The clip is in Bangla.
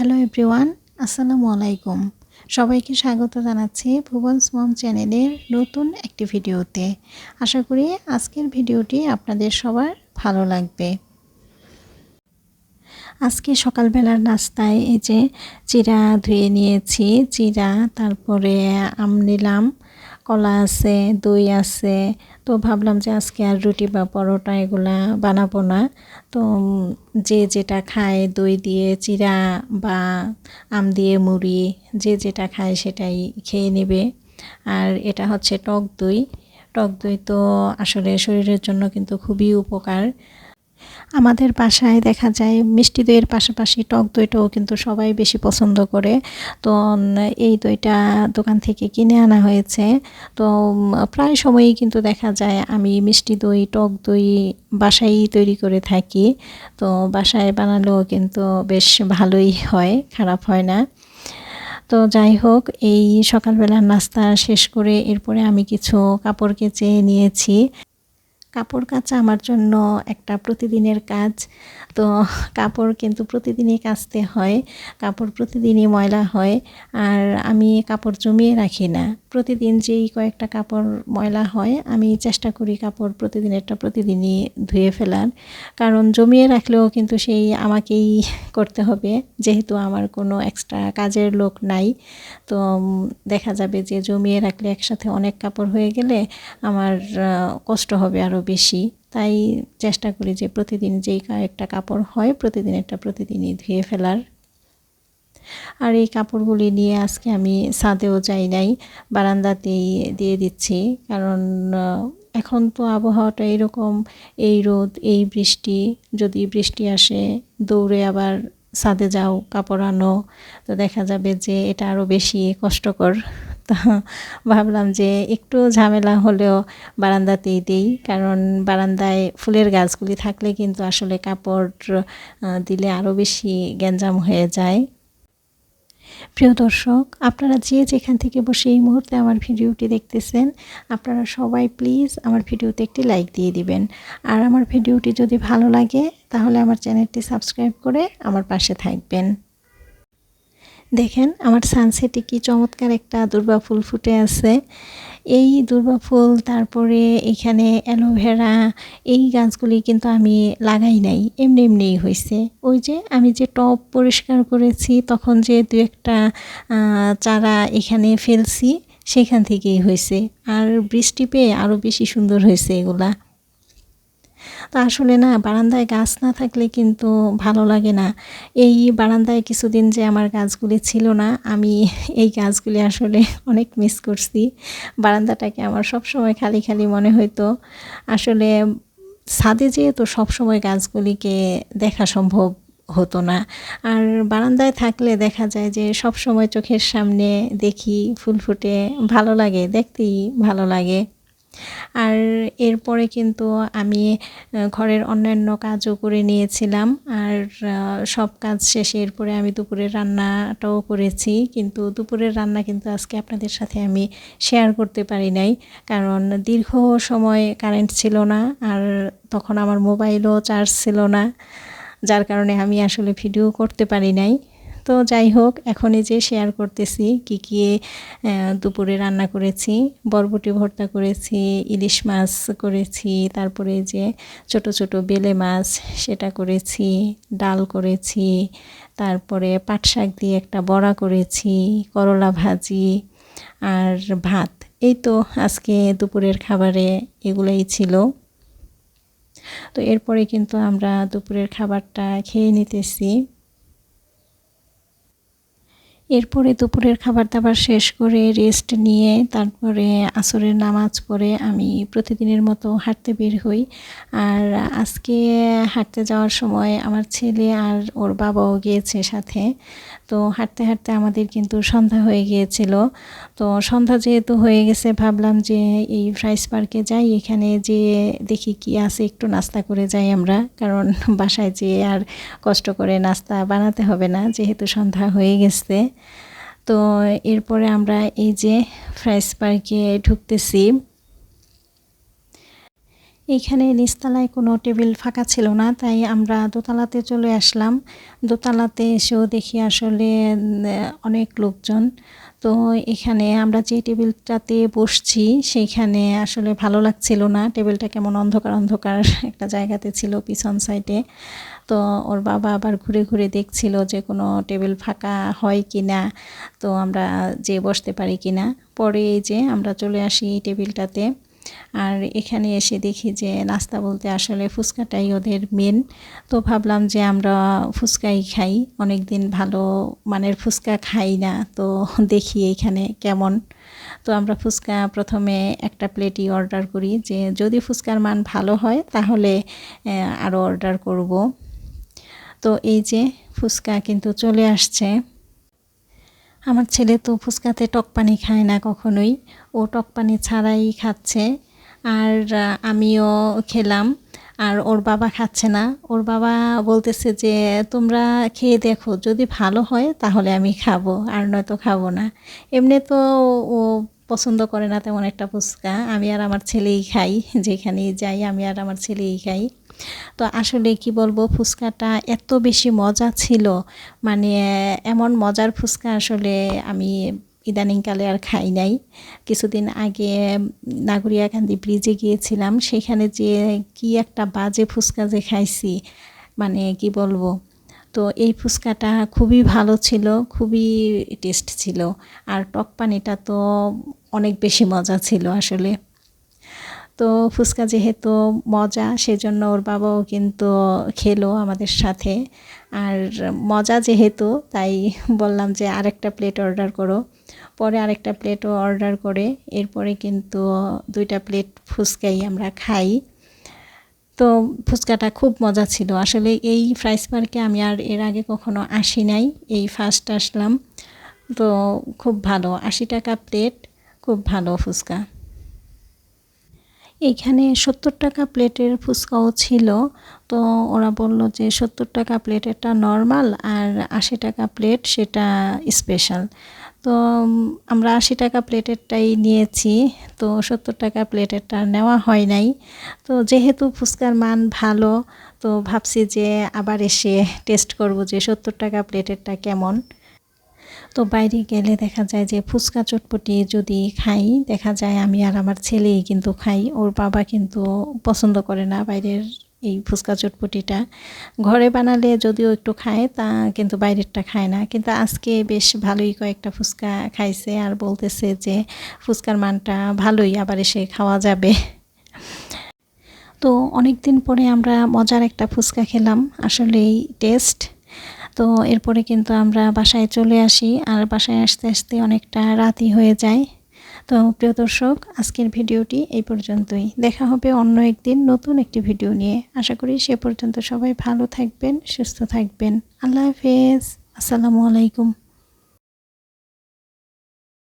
হ্যালো এভরিওয়ান আসসালামু আলাইকুম সবাইকে স্বাগত জানাচ্ছি ভুবনস মম চ্যানেলের নতুন একটি ভিডিওতে। আশা করি আজকের ভিডিওটি আপনাদের সবার ভালো লাগবে। আজকে সকালবেলার নাস্তায় এই যে চিরা ধুয়ে নিয়েছি, চিরা, তারপরে আম নিলাম কলা আছে, দই আছে, তো ভাবলাম যে আজকে আর রুটি বা পরোটা এগুলা বানাবো না। তো যে যেটা খায় দই দিয়ে চিরা বা আম দিয়ে মুড়ি, যে যেটা খায় সেটাই খেয়ে নেবে। আর এটা হচ্ছে টক দই। টক দই তো আসলে শরীরের জন্য কিন্তু খুবই উপকার। আমাদের বাসায় দেখা যায় মিষ্টি দইয়ের পাশাপাশি টক দইটাও কিন্তু সবাই বেশি পছন্দ করে। তো এই দইটা দোকান থেকে কিনে আনা হয়েছে। তো প্রায় সময়ই কিন্তু দেখা যায় আমি মিষ্টি দই, টক দই বাসায় তৈরি করে থাকি। তো, বাসায় বানালেও কিন্তু বেশ ভালোই হয়, খারাপ হয় না। তো, যাই হোক, এই সকালবেলার নাস্তা শেষ করে এরপরে আমি কিছু কাপড় কেচে নিয়েছি। কাপড় কাচা আমার জন্য একটা প্রতিদিনের কাজ। তো কাপড় কিন্তু প্রতিদিনই কাচতে হয়, কাপড় প্রতিদিনই ময়লা হয়, আর আমি কাপড় জমিয়ে রাখি না। প্রতিদিন যেই কয়েকটা কাপড় ময়লা হয়, আমি চেষ্টা করি কাপড় প্রতিদিনেরটা প্রতিদিনই ধুয়ে ফেলার। কারণ জমিয়ে রাখলেও কিন্তু সেই আমাকেই করতে হবে, যেহেতু আমার কোনো এক্সট্রা কাজের লোক নাই। তো দেখা যাবে যে জমিয়ে রাখলে একসাথে অনেক কাপড় হয়ে গেলে আমার কষ্ট হবে আরও বেশি। তাই চেষ্টা করি যে প্রতিদিন যেই একটা কাপড় হয়, প্রতিদিন একটা প্রতিদিনই ধুয়ে ফেলার। আর এই কাপড়গুলি নিয়ে আজকে আমি ছাদেও যাই নাই, বারান্দাতেই দিয়ে দিচ্ছি। কারণ এখন তো আবহাওয়াটা এরকম, এই রোদ, এই বৃষ্টি, যদি বৃষ্টি আসে, দৌড়ে আবার ছাদে যাও কাপড় আনো, তো দেখা যাবে যে এটা আরও বেশি কষ্টকর। তো ভাবলাম যে একটু ঝামেলা হলেও বারান্দাতেই দিই। কারণ বারান্দায় ফুলের গাছগুলি থাকলে কিন্তু আসলে কাপড় দিলে আরও বেশি গ্যাঞ্জাম হয়ে যায়। প্রিয় দর্শক, আপনারা যে যেখান থেকে বসে এই মুহূর্তে আমার ভিডিওটি দেখতেছেন, আপনারা সবাই প্লিজ আমার ভিডিওতে একটি লাইক দিয়ে দিবেন। আর আমার ভিডিওটি যদি ভালো লাগে, তাহলে আমার চ্যানেলটি সাবস্ক্রাইব করে আমার পাশে থাকবেন। দেখেন আমার সানসেটে কি চমৎকার একটা দুর্বা ফুল ফুটে আছে। এই দুর্বা ফুল, তারপরে এখানে অ্যালোভেরা, এই গাছগুলি কিন্তু আমি লাগাই নাই, এমনি এমনিই হয়েছে ওই যে আমি যে টব পরিষ্কার করেছি, তখন যে দু একটা চারা এখানে ফেলছি, সেখান থেকেই হয়েছে আর বৃষ্টি পেয়ে আরও বেশি সুন্দর হয়েছে এগুলা। তো আসলে না, বারান্দায় গাছ না থাকলে কিন্তু ভালো লাগে না। এই বারান্দায় কিছুদিন যে আমার গাছগুলি ছিল না, আমি এই গাছগুলি আসলে অনেক মিস করছি। বারান্দাটাকে আমার সব সময় খালি খালি মনে হইতো। আসলে ছাদে যেহেতু সবসময় গাছগুলিকে দেখা সম্ভব হতো না। আর বারান্দায় থাকলে দেখা যায় যে সব সময় চোখের সামনে দেখি ফুল ফুটে, ভালো লাগে, দেখতেই ভালো লাগে। আর এরপরে কিন্তু আমি ঘরের অন্যান্য কাজও করে নিয়েছিলাম। আর সব কাজ শেষে এরপরে আমি দুপুরের রান্নাটাও করেছি। কিন্তু দুপুরের রান্না কিন্তু আজকে আপনাদের সাথে আমি শেয়ার করতে পারি নাই। কারণ দীর্ঘ সময় কারেন্ট ছিল না আর তখন আমার মোবাইলও চার্জ ছিল না। যার কারণে আমি আসলে ভিডিও করতে পারি নাই। তো যাই হোক, এখন এই যে শেয়ার করতেছি, কি কি দুপুরে রান্না করেছি, বরবটি ভর্তা করেছি, ইলিশ মাছ করেছি, তারপরে যে ছোট ছোট বেলে মাছ সেটা করেছি, ডাল করেছি, তারপরে পাট শাক দিয়ে একটা বড়া করেছি, করলা ভাজি আর ভাত। এই তো আজকে দুপুরের খাবারে এগুলোই ছিল। তো এরপরে কিন্তু আমরা দুপুরের খাবারটা খেয়ে নিতেছি। এরপরে দুপুরের খাবার দাবার শেষ করে রেস্ট নিয়ে তারপরে আসরের নামাজ পড়ে আমি প্রতিদিনের মতো হাঁটতে বের হই। আর আজকে হাঁটতে যাওয়ার সময় আমার ছেলে আর ওর বাবাও গিয়েছে সাথে। তো হাঁটতে হাঁটতে আমাদের কিন্তু সন্ধ্যা হয়ে গিয়েছিল। তো সন্ধ্যা যেহেতু হয়ে গেছে, ভাবলাম যে এই ফ্রাইস পার্কে যাই। এখানে যে দেখি কি আছে, একটু নাস্তা করে যাই আমরা। কারণ বাসায় যেয়ে আর কষ্ট করে নাস্তা বানাতে হবে না, যেহেতু সন্ধ্যা হয়ে গেছে। তো এরপরে আমরা এই যে ফ্রাইস পার্কে ঢুকতেছি। এইখানে নিচতলায় কোনো টেবিল ফাঁকা ছিল না, তাই আমরা দোতলাতে চলে আসলাম। দোতলাতে এসেও দেখি আসলে অনেক লোকজন। তো এখানে আমরা যে টেবিলটাতে বসছি সেইখানে আসলে ভালো লাগছিল না। টেবিলটা কেমন অন্ধকার অন্ধকার একটা জায়গাতে ছিল পিছন সাইডে। তো ওর বাবা আবার ঘুরে ঘুরে দেখছিল যে কোনো টেবিল ফাঁকা হয় কি না, তো আমরা যে বসতে পারি কি না। পরে এই যে আমরা চলে আসি টেবিলটাতে। আর এখানে এসে দেখি যে নাস্তা বলতে আসলে ফুচকাটাই ওদের মেন তো ভাবলাম যে আমরা ফুচকাই খাই অনেক দিন ভালো মানের ফুচকা খাই না, তো দেখি এইখানে কেমন। তো আমরা ফুচকা প্রথমে একটা প্লেটই অর্ডার করি যে যদি ফুচকার মান ভালো হয় তাহলে আরও অর্ডার করব। তো এই যে ফুচকা কিন্তু চলে আসছে। আমার ছেলে তো ফুচকাতে টক পানি খায় না কখনোই। ও টক পানি ছাড়াই খাচ্ছে। আর আমিও খেলাম। আর ওর বাবা খাচ্ছে না। ওর বাবা বলতেছে যে, তোমরা খেয়ে দেখো, যদি ভালো হয় তাহলে আমি খাব, আর নয়তো খাব না। এমনি তো ও পছন্দ করে না তেমন একটা ফুচকা। আমি আর আমার ছেলেই খাই। যেখানেই যাই, আমি আর আমার ছেলেই খাই। তো আসলে কি বলব, ফুচকাটা এত বেশি মজা ছিল। মানে এমন মজার ফুচকা আসলে আমি ইদানিংকালে আর খাই নাই। কিছুদিন আগে নাগরিয়াকান্দি ব্রিজে গিয়েছিলাম, সেখানে যে কি একটা বাজে ফুচকা যে খাইছি মানে কি বলব, তো এই ফুচকাটা খুবই ভালো ছিল, খুবই টেস্ট ছিল। আর টক পানিটা তো অনেক বেশি মজা ছিল আসলে। তো ফুচকা যেহেতু মজা, সেজন্য ওর বাবাও কিন্তু খেলো আমাদের সাথে। আর মজা যেহেতু, তাই বললাম যে আরেকটা প্লেট অর্ডার করো। পরে আরেকটা প্লেটও অর্ডার করে, এরপরে কিন্তু দুইটা প্লেট ফুচকাই আমরা খাই। তো ফুচকাটা খুব মজা ছিল। আসলে এই ফ্রাইস পার্কে আমি আর এর আগে কখনো আসি নাই, এই ফার্স্ট আসলাম। তো খুব ভালো, আশি টাকা প্লেট খুব ভালো ফুচকা। এইখানে সত্তর টাকা প্লেটের ফুচকাও ছিল। তো ওরা বলল যে সত্তর টাকা প্লেটেরটা নর্মাল আর আশি টাকা প্লেট সেটা স্পেশাল। তো আমরা আশি টাকা প্লেটেরটাই নিয়েছি। তো সত্তর টাকা প্লেটেরটা নেওয়া হয় নাই। তো যেহেতু ফুচকার মান ভালো, তো ভাবছি যে আবার এসে টেস্ট করব যে সত্তর টাকা প্লেটেরটা কেমন। তো বাইরে গেলে দেখা যায় যে ফুচকা চটপটি যদি খাই, দেখা যায় আমি আর আমার ছেলেই কিন্তু খাই। ওর বাবা কিন্তু পছন্দ করে না বাইরের এই ফুচকা চটপটিটা। ঘরে বানালে যদিও একটু খায়, তা কিন্তু বাইরেরটা খায় না। কিন্তু আজকে বেশ ভালোই কয়েকটা ফুচকা খাইছে আর বলতেছে যে ফুচকার মানটা ভালোই, আবার এসে খাওয়া যাবে। তো অনেক দিন পরে আমরা মজার একটা ফুচকা খেলাম। আসলেই টেস্ট। তো এরপরে কিন্তু আমরা বাসায় চলে আসি আর বাসায় আসতে আসতে অনেকটা রাতি হয়ে যায়। তো প্রিয় দর্শক, আজকের ভিডিওটি এই পর্যন্তই। দেখা হবে অন্য একদিন নতুন একটি ভিডিও নিয়ে। আশা করি সে পর্যন্ত সবাই ভালো থাকবেন, সুস্থ থাকবেন। আল্লাহ হাফেজ। আসসালামু আলাইকুম।